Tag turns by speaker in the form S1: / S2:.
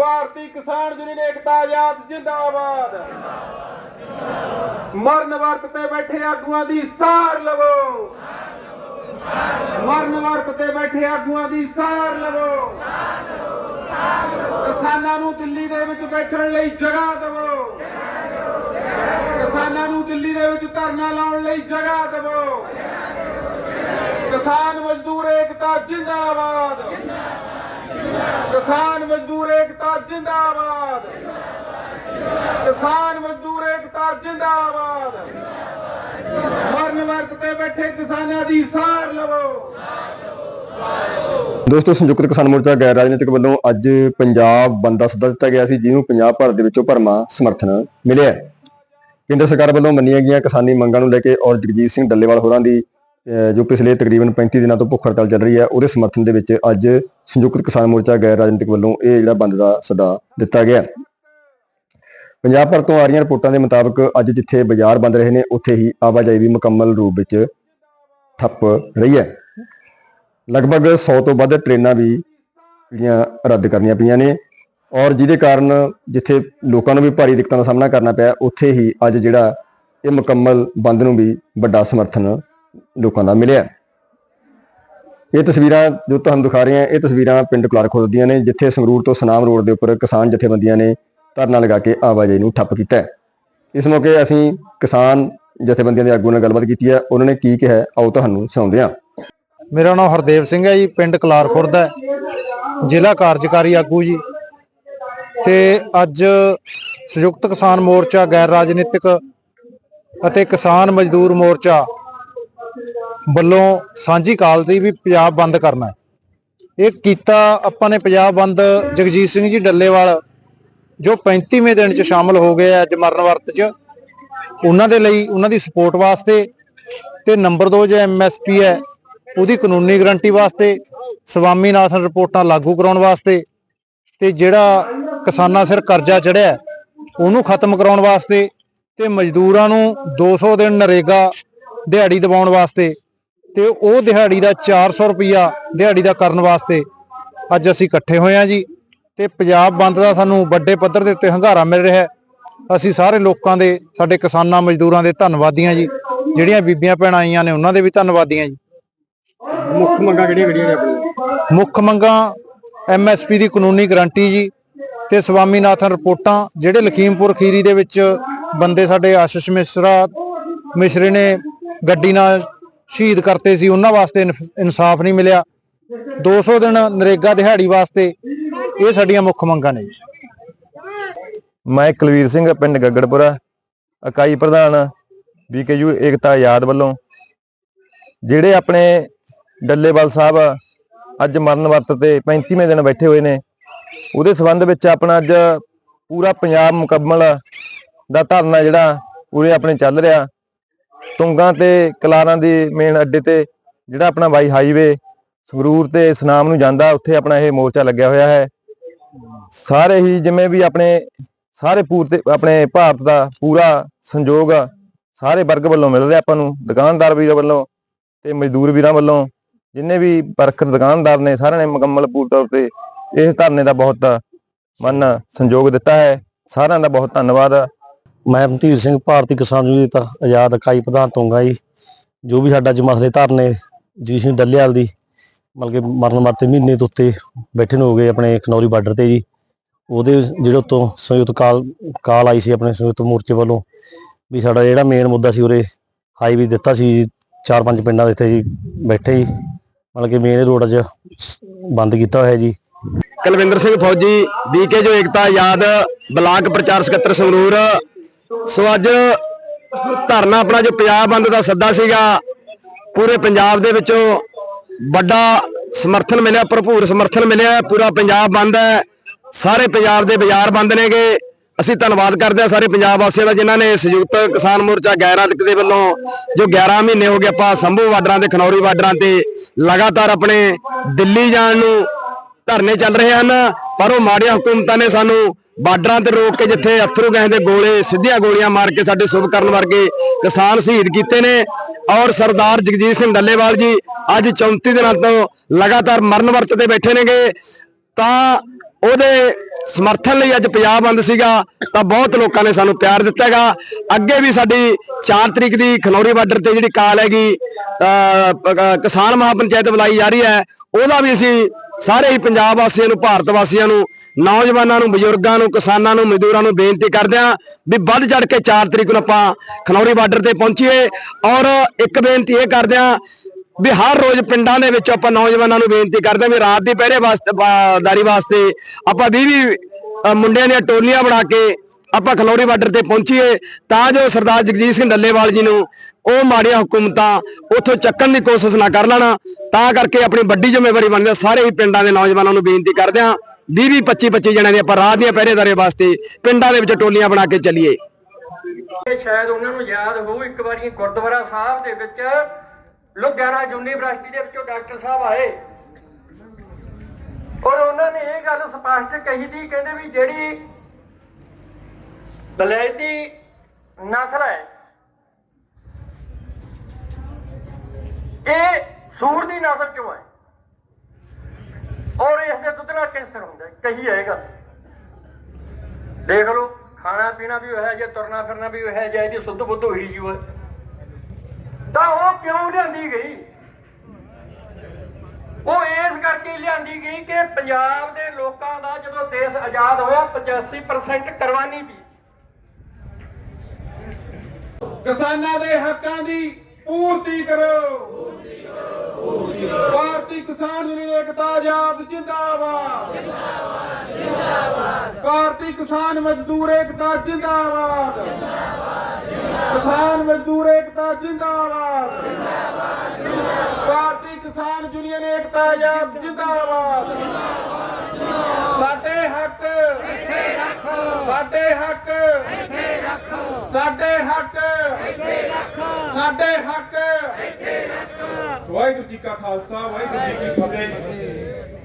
S1: ਭਾਰਤੀ ਕਿਸਾਨ ਯੂਨੀਅਨ ਏਕਤਾ ਆਜ਼ਾਦ ਜਿੰਦਾਬਾਦ। ਮਰਨ ਵਰਤ ਤੇ ਬੈਠੇ ਆਗੂਆਂ ਦੀ ਸਾਰ ਲਵੋ। ਮਰਨ ਵਰਤ ਤੇ ਬੈਠੇ ਆਗੂਆਂ ਦੀ ਸਾਰ ਲਵੋ। ਕਿਸਾਨਾਂ ਨੂੰ ਦਿੱਲੀ ਦੇ ਵਿੱਚ ਬੈਠਣ ਲਈ ਜਗ੍ਹਾ ਦਿਵੋ। ਕਿਸਾਨਾਂ ਨੂੰ ਦਿੱਲੀ ਦੇ ਵਿੱਚ ਧਰਨਾ ਲਾਉਣ ਲਈ ਜਗ੍ਹਾ ਦਿਵੋ। ਕਿਸਾਨ ਮਜ਼ਦੂਰ ਏਕਤਾ ਜਿੰਦਾਬਾਦ। ਕਿਸਾਨ ਮਜ਼ਦੂਰ ਏਕਤਾ ਜਿੰਦਾਬਾਦ। ਕਿਸਾਨ ਮਜ਼ਦੂਰ ਏਕਤਾ ਜਿੰਦਾਬਾਦ। ਮਰਨ ਵਰਤ ਤੇ ਬੈਠੇ ਕਿਸਾਨਾਂ ਦੀ ਸਾਰ ਲਵੋ।
S2: ਦੋਸਤੋ, ਸੰਯੁਕਤ ਕਿਸਾਨ ਮੋਰਚਾ ਗੈਰ ਰਾਜਨੀਤਿਕ ਵੱਲੋਂ ਅੱਜ ਪੰਜਾਬ ਬੰਦ ਦਾ ਸੱਦਾ ਦਿੱਤਾ ਗਿਆ ਸੀ, ਜਿਹਨੂੰ ਪੰਜਾਬ ਭਰ ਦੇ ਵਿੱਚੋਂ ਭਰਮਾ ਸਮਰਥਨ ਮਿਲਿਆ। ਕੇਂਦਰ ਸਰਕਾਰ ਵੱਲੋਂ ਮੰਨੀਆਂ ਗਈਆਂ ਕਿਸਾਨੀ ਮੰਗਾਂ ਨੂੰ ਲੈ ਕੇ ਔਰ ਜਗਜੀਤ ਸਿੰਘ ਡੱਲੇਵਾਲ ਹੋਰਾਂ ਦੀ ਜੋ ਪਿਛਲੇ ਤਕਰੀਬਨ 35 ਦਿਨਾਂ ਤੋਂ ਭੁੱਖ ਹੜਤਾਲ ਚੱਲ ਰਹੀ ਹੈ, ਉਹਦੇ ਸਮਰਥਨ ਦੇ ਵਿੱਚ ਅੱਜ ਸੰਯੁਕਤ ਕਿਸਾਨ ਮੋਰਚਾ ਗੈਰ ਰਾਜਨੀਤਿਕ ਵੱਲੋਂ ਇਹ ਜਿਹੜਾ ਬੰਦ ਦਾ ਸੱਦਾ ਦਿੱਤਾ ਗਿਆ। ਪੰਜਾਬ ਭਰ ਤੋਂ ਆ ਰਹੀਆਂ ਰਿਪੋਰਟਾਂ ਦੇ ਮੁਤਾਬਕ ਅੱਜ ਜਿੱਥੇ ਬਾਜ਼ਾਰ ਬੰਦ ਰਹੇ ਨੇ, ਉੱਥੇ ਹੀ ਆਵਾਜਾਈ ਵੀ ਮੁਕੰਮਲ ਰੂਪ ਵਿੱਚ ਠੱਪ ਰਹੀ ਹੈ। ਲਗਭਗ 100 ਤੋਂ ਵੱਧ ਟ੍ਰੇਨਾਂ ਵੀ ਜਿਹੜੀਆਂ ਰੱਦ ਕਰਨੀਆਂ ਪਈਆਂ ਨੇ ਔਰ ਜਿਹਦੇ ਕਾਰਨ ਜਿੱਥੇ ਲੋਕਾਂ ਨੂੰ ਵੀ ਭਾਰੀ ਦਿੱਕਤਾਂ ਦਾ ਸਾਹਮਣਾ ਕਰਨਾ ਪਿਆ, ਉੱਥੇ ਹੀ ਅੱਜ ਜਿਹੜਾ ਇਹ ਮੁਕੰਮਲ ਬੰਦ ਨੂੰ ਵੀ ਵੱਡਾ ਸਮਰਥਨ ਲੋਕਾਂ ਦਾ ਮਿਲਿਆ। ਇਹ ਤਸਵੀਰਾਂ ਜੋ ਤੁਹਾਨੂੰ ਦਿਖਾ ਰਹੇ ਹਾਂ, ਇਹ ਤਸਵੀਰਾਂ ਪਿੰਡ ਕਲਾਰਖੁਰਦ ਦੀਆਂ ਨੇ, ਜਿੱਥੇ ਸੰਗਰੂਰ ਤੋਂ ਸਨਾਮ ਰੋਡ ਦੇ ਉੱਪਰ ਕਿਸਾਨ ਜਥੇਬੰਦੀਆਂ ਨੇ ਧਰਨਾ ਲਗਾ ਕੇ ਆਵਾਜਾਈ ਨੂੰ ਠੱਪ ਕੀਤਾ ਇਸ ਮੌਕੇ ਅਸੀਂ ਕਿਸਾਨ ਜਥੇਬੰਦੀਆਂ ਦੇ ਆਗੂਆਂ ਨਾਲ ਗੱਲਬਾਤ ਕੀਤੀ ਹੈ। ਉਹਨਾਂ ਨੇ ਕੀ ਕਿਹਾ ਆਓ ਤੁਹਾਨੂੰ ਸੁਣਾਉਂਦੇ ਹਾਂ।
S3: ਮੇਰਾ ਨਾਮ ਹਰਦੇਵ ਸਿੰਘ ਹੈ ਜੀ, ਪਿੰਡ ਕਲਾਰਖੁਰਦ ਹੈ। ਜ਼ਿਲ੍ਹਾ ਕਾਰਜਕਾਰੀ ਆਗੂ ਜੀ। ਤੇ ਅੱਜ ਸੰਯੁਕਤ ਕਿਸਾਨ ਮੋਰਚਾ, ਗੈਰ ਰਾਜਨੀਤਿਕ ਅਤੇ ਕਿਸਾਨ ਮਜ਼ਦੂਰ ਮੋਰਚਾ ਵੱਲੋਂ ਸਾਂਝੀ ਕਾਲ ਦੀ ਵੀ ਪੰਜਾਬ ਬੰਦ ਕਰਨਾ ਹੈ। ਇਹ ਕੀਤਾ ਆਪਾਂ ਨੇ ਪੰਜਾਬ ਬੰਦ ਜਗਜੀਤ ਸਿੰਘ ਜੀ ਡੱਲੇਵਾਲ, ਜੋ 35ਵੇਂ ਦਿਨ ਚ ਸ਼ਾਮਲ ਹੋ ਗਏ ਆ ਅੱਜ ਮਰਨ ਵਰਤ ਚ। ਉਹਨਾਂ ਦੇ ਲਈ, ਉਹਨਾਂ ਦੀ ਸਪੋਰਟ ਵਾਸਤੇ ਤੇ ਨੰਬਰ 2 ਜੋ ਐਮਐਸਪੀ ਹੈ, ਉਹਦੀ ਕਾਨੂੰਨੀ ਗਰੰਟੀ ਵਾਸਤੇ, ਸਵਾਮੀਨਾਥਨ ਰਿਪੋਰਟਾਂ ਲਾਗੂ ਕਰਾਉਣ ਵਾਸਤੇ ਤੇ ਜਿਹੜਾ ਕਿਸਾਨਾਂ ਸਿਰ ਕਰਜ਼ਾ ਚੜਿਆ ਉਹਨੂੰ ਖਤਮ ਕਰਾਉਣ ਵਾਸਤੇ ਤੇ ਮਜ਼ਦੂਰਾਂ ਨੂੰ 200 ਦਿਨ ਨਰੇਗਾ ਦਿਹਾੜੀ ਦਿਵਾਉਣ ਵਾਸਤੇ ਤੇ ਉਹ ਦਿਹਾੜੀ ਦਾ 400 ਰੁਪਿਆ ਦਿਹਾੜੀ ਦਾ ਕਰਨ ਵਾਸਤੇ ਅੱਜ ਅਸੀਂ ਇਕੱਠੇ ਹੋਏ ਹਾਂ ਜੀ। ਤੇ ਪੰਜਾਬ ਬੰਦ ਦਾ ਸਾਨੂੰ ਵੱਡੇ ਪੱਧਰ ਦੇ ਉੱਤੇ ਹੰਗਾਰਾ ਮਿਲ ਰਿਹਾ ਹੈ। ਅਸੀਂ ਸਾਰੇ ਲੋਕਾਂ ਦੇ ਸਾਡੇ ਕਿਸਾਨਾਂ ਮਜ਼ਦੂਰਾਂ ਦੇ ਧੰਨਵਾਦੀਆਂ ਜੀ। ਜਿਹੜੀਆਂ ਬੀਬੀਆਂ ਭੈਣਾਂ ਆਈਆਂ ਨੇ ਉਹਨਾਂ ਦੇ ਵੀ ਧੰਨਵਾਦੀਆਂ ਜੀ।
S2: ਮੁੱਖ ਮੰਗਾਂ ਕਿਹੜੀਆਂ ਕਿਹੜੀਆਂ ਨੇ ਆਪਣੀਆਂ?
S3: ਮੁੱਖ ਮੰਗਾਂ ਐਮਐਸਪੀ ਦੀ ਕਾਨੂੰਨੀ ਗਾਰੰਟੀ ਜੀ ਤੇ ਸਵਾਮੀਨਾਥਨ ਰਿਪੋਰਟਾਂ ਜਿਹੜੇ ਲਖੀਮਪੁਰ ਖੀਰੀ ਦੇ ਵਿੱਚ ਬੰਦੇ ਸਾਡੇ ਆਸ਼ਿਸ਼ ਮਿਸ਼ਰਾ ਮਿਸ਼ਰੇ ਨੇ ਗੱਡੀ ਨਾਲ ਸ਼ਹੀਦ ਕਰਤੇ ਸੀ, ਉਹਨਾਂ ਵਾਸਤੇ ਇਨਫ- ਇਨਸਾਫ ਨਹੀਂ ਮਿਲਿਆ। 200 ਦਿਨ ਨਰੇਗਾ ਦਿਹਾੜੀ ਵਾਸਤੇ ਇਹ ਸਾਡੀਆਂ ਮੁੱਖ ਮੰਗਾਂ ਨੇ
S2: ਮੈਂ ਕੁਲਵੀਰ ਸਿੰਘ, ਪਿੰਡ ਗੱਗੜਪੁਰਾ, ਇਕਾਈ ਪ੍ਰਧਾਨ ਬੀਕੇਯੂ ਏਕਤਾ ਆਜ਼ਾਦ ਵੱਲੋਂ, ਜਿਹੜੇ ਆਪਣੇ ਡੱਲੇਵਾਲ ਸਾਹਿਬ ਅੱਜ ਮਰਨ ਵਰਤ ਤੇ 35ਵੇਂ ਦਿਨ ਬੈਠੇ ਹੋਏ ਨੇ, ਉਹਦੇ ਸੰਬੰਧ ਵਿੱਚ ਆਪਣਾ ਅੱਜ ਪੂਰਾ ਪੰਜਾਬ ਮੁਕੰਮਲ ਦਾ ਧਰਨਾ ਜਿਹੜਾ ਪੂਰੇ ਆਪਣੇ ਚੱਲ ਰਿਹਾ। ਤੁੰਗਾਂ ਤੇ ਕਲਾਰਾਂ ਦੇ ਮੇਨ ਅੱਡੇ ਤੇ ਜਿਹੜਾ ਆਪਣਾ ਬਾਈ ਹਾਈਵੇ, ਸੰਗਰੂਰ ਤੇ ਸਨਾਮ ਨੂੰ ਜਾਂਦਾ, ਉੱਥੇ ਆਪਣਾ ਇਹ ਮੋਰਚਾ ਲੱਗਿਆ ਹੋਇਆ ਹੈ। ਸਾਰੇ ਹੀ ਜਿਵੇਂ ਵੀ ਆਪਣੇ, ਸਾਰੇ ਪੂਰ ਆਪਣੇ ਭਾਰਤ ਦਾ ਪੂਰਾ ਸੰਯੋਗ ਸਾਰੇ ਵਰਗ ਵੱਲੋਂ ਮਿਲ ਰਿਹਾ ਆਪਾਂ ਨੂੰ, ਦੁਕਾਨਦਾਰ ਵੀਰਾਂ ਵੱਲੋਂ ਤੇ ਮਜ਼ਦੂਰ ਵੀਰਾਂ ਵੱਲੋਂ। ਜਿੰਨੇ ਵੀ ਵਰਕਰ ਦੁਕਾਨਦਾਰ ਨੇ, ਸਾਰਿਆਂ ਨੇ ਮੁਕੰਮਲ ਪੂਰ ਤੌਰ ਤੇ ਇਸ ਧਰਨੇ ਦਾ ਬਹੁਤ ਮਨ ਸੰਯੋਗ ਦਿੱਤਾ ਹੈ। ਸਾਰਿਆਂ ਦਾ ਬਹੁਤ ਧੰਨਵਾਦ
S4: ਮੈਂ ਮਨਧੀਰ ਸਿੰਘ ਭਾਰਤੀ ਕਿਸਾਨ ਯੂਨੀਅਨ ਆਜ਼ਾਦ ਇਕਾਈ ਪ੍ਰਧਾਨ ਤੋਂਗਾ ਜੀ। ਜੋ ਵੀ ਸਾਡਾ ਅੱਜ ਮਸਲੇ ਧਰਨੇ ਜੀ ਸਿੰਘ ਡੱਲੇਵਾਲ ਦੀ ਮਤਲਬ ਕਿ ਮਰਨ ਮਰਤੇ ਮਹੀਨੇ ਤੋਂ ਉੱਤੇ ਬੈਠੇ ਨੂੰ ਹੋ ਗਏ ਆਪਣੇ ਖਨੌਰੀ ਬਾਰਡਰ ਤੇ ਜੀ। ਉਹਦੇ ਜਿਹੜੇ ਉੱਤੋਂ ਸੰਯੁਕਤ ਕਾਲ ਕਾਲ ਆਈ ਸੀ ਆਪਣੇ ਸੰਯੁਕਤ ਮੋਰਚੇ ਵੱਲੋਂ ਵੀ ਸਾਡਾ ਜਿਹੜਾ ਮੇਨ ਮੁੱਦਾ ਸੀ ਉਰੇ ਹਾਈਵੇ ਦਿੱਤਾ ਸੀ ਜੀ, ਚਾਰ ਪੰਜ ਪਿੰਡਾਂ ਦੇ ਇੱਥੇ ਜੀ ਬੈਠੇ ਜੀ। ਮਤਲਬ ਕਿ ਮੇਨ ਰੋਡ ਅੱਜ ਬੰਦ ਕੀਤਾ ਹੋਇਆ ਜੀ।
S5: ਕੁਲਵਿੰਦਰ ਸਿੰਘ ਫੌਜੀ ਬੀਕੇ ਜੋ ਏਕਤਾ ਆਜ਼ਾਦ ਬਲਾਕ ਪ੍ਰਚਾਰ ਸਕੱਤਰ ਸੰਗਰੂਰ ਸੋ ਅੱਜ ਧਰਨਾ ਆਪਣਾ ਜੋ ਪੰਜਾਬ ਬੰਦ ਦਾ ਸੱਦਾ ਸੀਗਾ, ਪੂਰੇ ਪੰਜਾਬ ਦੇ ਵਿੱਚੋਂ ਵੱਡਾ ਸਮਰਥਨ ਮਿਲਿਆ, ਭਰਪੂਰ ਸਮਰਥਨ ਮਿਲਿਆ, ਪੂਰਾ ਪੰਜਾਬ ਬੰਦ ਹੈ, ਸਾਰੇ ਪੰਜਾਬ ਦੇ ਬਾਜ਼ਾਰ ਬੰਦ ਨੇਗੇ। ਅਸੀਂ ਧੰਨਵਾਦ ਕਰਦੇ ਹਾਂ ਸਾਰੇ ਪੰਜਾਬ ਵਾਸੀਆਂ ਦਾ, ਜਿਨ੍ਹਾਂ ਨੇ ਸੰਯੁਕਤ ਕਿਸਾਨ ਮੋਰਚਾ ਗੈਰ ਦੇ ਵੱਲੋਂ ਜੋ 11 ਮਹੀਨੇ ਹੋ ਗਏ ਆਪਾਂ ਸੰਭੂ ਬਾਰਡਰਾਂ ਤੇ, ਖਨੌਰੀ ਬਾਰਡਰਾਂ ਤੇ ਲਗਾਤਾਰ ਆਪਣੇ ਦਿੱਲੀ ਜਾਣ ਨੂੰ ਧਰਨੇ ਚੱਲ ਰਹੇ ਹਨ, ਪਰ ਉਹ ਮਾੜੀਆਂ ਹਕੂਮਤਾਂ ਨੇ ਸਾਨੂੰ ਬਾਰਡਰਾਂ ਤੇ ਰੋਕ ਕੇ ਜਿੱਥੇ ਅਥਰੂ ਗੈਸ ਦੇ ਗੋਲੇ, ਸਿੱਧੀਆਂ ਗੋਲੀਆਂ ਮਾਰ ਕੇ ਸਾਡੇ ਸੁਭ ਕਰਨ ਵਰਗੇ ਕਿਸਾਨ ਸ਼ਹੀਦ ਕੀਤੇ ਨੇ। ਔਰ ਸਰਦਾਰ ਜਗਜੀਤ ਸਿੰਘ ਡੱਲੇਵਾਲ ਜੀ ਅੱਜ 34 ਦਿਨਾਂ ਤੋਂ ਲਗਾਤਾਰ ਮਰਨ ਵਰਤ ਤੇ ਬੈਠੇ ਨੇਗੇ। ਤਾਂ ਉਹਦੇ ਸਮਰਥਨ ਲਈ ਅੱਜ ਪੰਜਾਬ ਬੰਦ ਸੀਗਾ ਤਾਂ ਬਹੁਤ ਲੋਕਾਂ ਨੇ ਸਾਨੂੰ ਪਿਆਰ ਦਿੱਤਾ ਹੈਗਾ ਅੱਗੇ ਵੀ ਸਾਡੀ 4 ਤਰੀਕ ਦੀ ਖਨੌਰੀ ਬਾਰਡਰ ਤੇ ਜਿਹੜੀ ਕਾਲ ਹੈਗੀ ਅਹ, ਪ- ਕ- ਕਿਸਾਨ ਮਹਾਪੰਚਾਇਤ ਬੁਲਾਈ ਜਾ ਰਹੀ ਹੈ ਉਹਦਾ ਵੀ ਅਸੀਂ ਸਾਰੇ ਹੀ ਪੰਜਾਬ ਵਾਸੀਆਂ ਨੂੰ ਭਾਰਤ ਵਾਸੀਆਂ ਨੂੰ ਨੌਜਵਾਨਾਂ ਨੂੰ ਬਜ਼ੁਰਗਾਂ ਨੂੰ ਕਿਸਾਨਾਂ ਨੂੰ ਮਜ਼ਦੂਰਾਂ ਨੂੰ ਬੇਨਤੀ ਕਰਦੇ ਹਾਂ ਵੀ ਵੱਧ ਚੜ ਕੇ 4 ਤਰੀਕ ਨੂੰ ਆਪਾਂ ਖਨੌਰੀ ਬਾਰਡਰ ਤੇ ਪਹੁੰਚੀਏ। ਔਰ ਇੱਕ ਬੇਨਤੀ ਇਹ ਕਰਦੇ ਹਾਂ ਵੀ ਹਰ ਰੋਜ਼ ਪਿੰਡਾਂ ਦੇ ਵਿੱਚ ਆਪਾਂ ਨੌਜਵਾਨਾਂ ਨੂੰ ਬੇਨਤੀ ਕਰਦੇ ਹਾਂ ਵੀ ਰਾਤ ਦੀ ਪਹਿਰੇ ਵਾਸਤੇ ਦਾਰੀ ਵਾਸਤੇ ਆਪਾਂ 20 20 ਮੁੰਡਿਆਂ ਦੀਆਂ ਟੋਲੀਆਂ ਬਣਾ ਕੇ ਆਪਾਂ ਖਨੌਰੀ ਬਾਰਡਰ ਤੇ ਪਹੁੰਚੀਏ। ਤਾਂ ਜੋ ਸਰਦਾਰ ਜਗਜੀਤ ਸਿੰਘ ਡੱਲੇਵਾਲ ਜੀ ਨੂੰ ਉਹ ਮਾੜੀਆਂ ਹੁਕੂਮਤਾਂ ਉੱਥੋਂ ਚੱਕਣ ਦੀ ਕੋਸ਼ਿਸ਼ ਨਾ ਕਰ ਲੈਣਾ। ਤਾਂ ਕਰਕੇ ਆਪਣੀ ਵੱਡੀ ਜ਼ਿੰਮੇਵਾਰੀ ਬਣਦੀ ਸਾਰੇ ਹੀ ਪਿੰਡਾਂ ਦੇ ਨੌਜਵਾਨਾਂ ਨੂੰ ਬੇਨਤੀ ਕਰਦੇ ਹਾਂ 20 20 25 25 ਜਣਿਆਂ ਦੀ ਆਪਾਂ ਰਾਤ ਦੀਆਂ ਪਹਿਰੇਦਾਰੀ ਵਾਸਤੇ ਪਿੰਡਾਂ ਦੇ ਵਿੱਚ ਟੋਲੀਆਂ ਬਣਾ ਕੇ ਚੱਲੀਏ।
S6: ਸ਼ਾਇਦ ਉਹਨਾਂ ਨੂੰ ਯਾਦ ਹੋਊ ਇੱਕ ਵਾਰੀ ਗੁਰਦੁਆਰਾ ਸਾਹਿਬ ਦੇ ਵਿੱਚ ਲੁਧਿਆਣਾ ਯੂਨੀਵਰਸਿਟੀ ਦੇ ਵਿੱਚੋਂ ਡਾਕਟਰ ਸਾਹਿਬ ਆਏ। ਔਰ ਉਹਨਾਂ ਨੇ ਇਹ ਗੱਲ ਸਪਸ਼ਟ ਕਹੀ ਦੀ ਕਹਿੰਦੇ ਵੀ ਜਿਹੜੀ ਬਲੈਤੀ ਨਸਲ ਹੈ, ਇਹ ਸੂਰ ਦੀ ਨਸਲ ਚੋਂ ਹੈ। ਔਰ ਇਸ ਦੇ ਦੁੱਧ ਨਾਲ ਕੈਂਸਰ ਹੁੰਦਾ ਕਹੀ ਹੈ ਇਹ ਗੱਲ। ਦੇਖ ਲਓ, ਖਾਣਾ ਪੀਣਾ ਵੀ ਉਹ ਹੈ ਜੇ ਤੁਰਨਾ ਫਿਰਨਾ ਵੀ ਉਹ ਜੇ ਇਹਦੀ ਸੁੱਧ ਬੁੱਧ ਹੋਈ ਜੂ ਹੈ ਤਾਂ ਉਹ ਕਿਉਂ ਲਿਆਂਦੀ ਗਈ? ਉਹ ਇਸ ਕਰਕੇ ਲਿਆਂਦੀ ਗਈ ਕਿ ਪੰਜਾਬ ਦੇ ਲੋਕਾਂ ਦਾ ਜਦੋਂ ਦੇਸ਼ ਆਜ਼ਾਦ ਹੋਇਆ 85% ਕੁਰਬਾਨੀ ਦੀ
S1: ਕਿਸਾਨਾਂ ਦੇ ਹੱਕਾਂ ਦੀ ਪੂਰਤੀ ਕਰੋ। ਭਾਰਤੀ ਕਿਸਾਨ ਯੂਨੀਅਨ ਏਕਤਾ ਆਜ਼ਾਦ ਜਿੰਦਾਬਾਦ। ਭਾਰਤੀ ਕਿਸਾਨ ਮਜ਼ਦੂਰ ਏਕਤਾ ਜਿੰਦਾਬਾਦ। ਕਿਸਾਨ ਮਜ਼ਦੂਰ ਏਕਤਾ, ਜਿੰਦਾਬਾਦ। ਭਾਰਤੀ ਕਿਸਾਨ ਯੂਨੀਅਨ ਏਕਤਾ ਆਜ਼ਾਦ, ਜਿੰਦਾਬਾਦ। ਸਾਡੇ ਹੱਕ। ਇੱਥੇ ਰੱਖੋ ਸਾਡੇ ਹੱਕ। ਇੱਥੇ ਰੱਖੋ ਸਾਡੇ ਹੱਕ। ਇੱਥੇ ਰੱਖੋ ਸਾਡੇ ਹੱਕ। ਇੱਥੇ ਰੱਖੋ ਵਾਹਿਗੁਰੂ ਜੀ ਕਾ ਖਾਲਸਾ, ਵਾਹਿਗੁਰੂ ਜੀ ਕੀ ਫਤਿਹ।